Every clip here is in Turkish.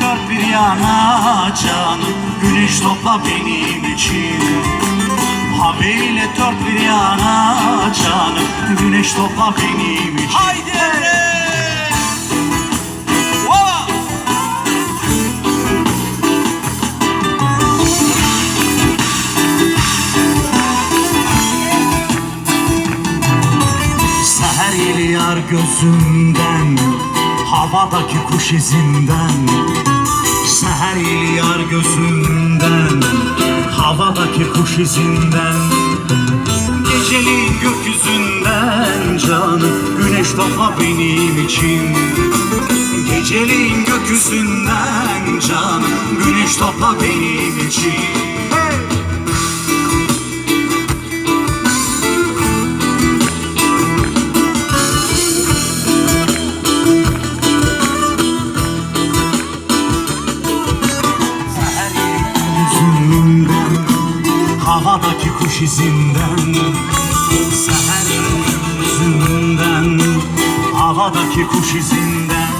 dört bir yana canım Güneş topla benim için. Havliyle dört bir yana canım Güneş topla benim için. Haydi Emre! Seher yar gözümden Havadaki kuş izinden Seher yar gözümden Havadaki kuş izinden Geceli gökyüzünden canım Güneş topla benim için. Geceliğin gökyüzünden canım Güneş topla benim için Havadaki kuş izinden Seher yüzünden. Havadaki kuş izinden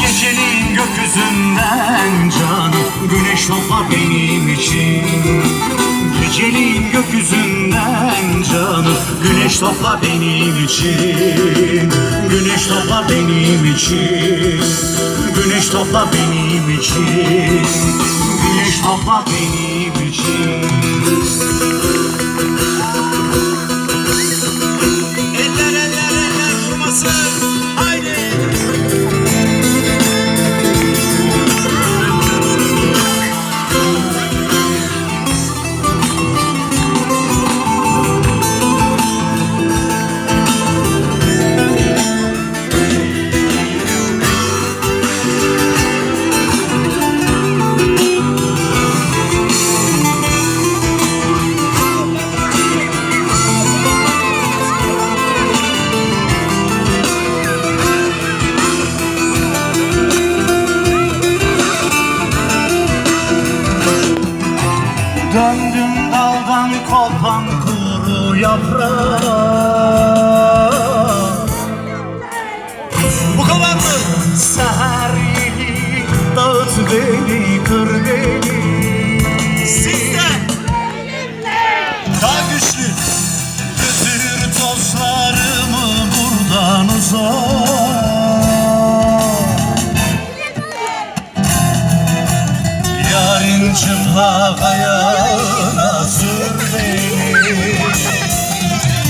Geceliğin gökyüzünden. Canım Güneş topla benim için. Geceliğin gökyüzünden. Canım Güneş topla benim için. Güneş topla benim için. Güneş topla benim için. Güneş topla benim için Thank you. Kopan kuru yaprak çılgın çılbak ayağına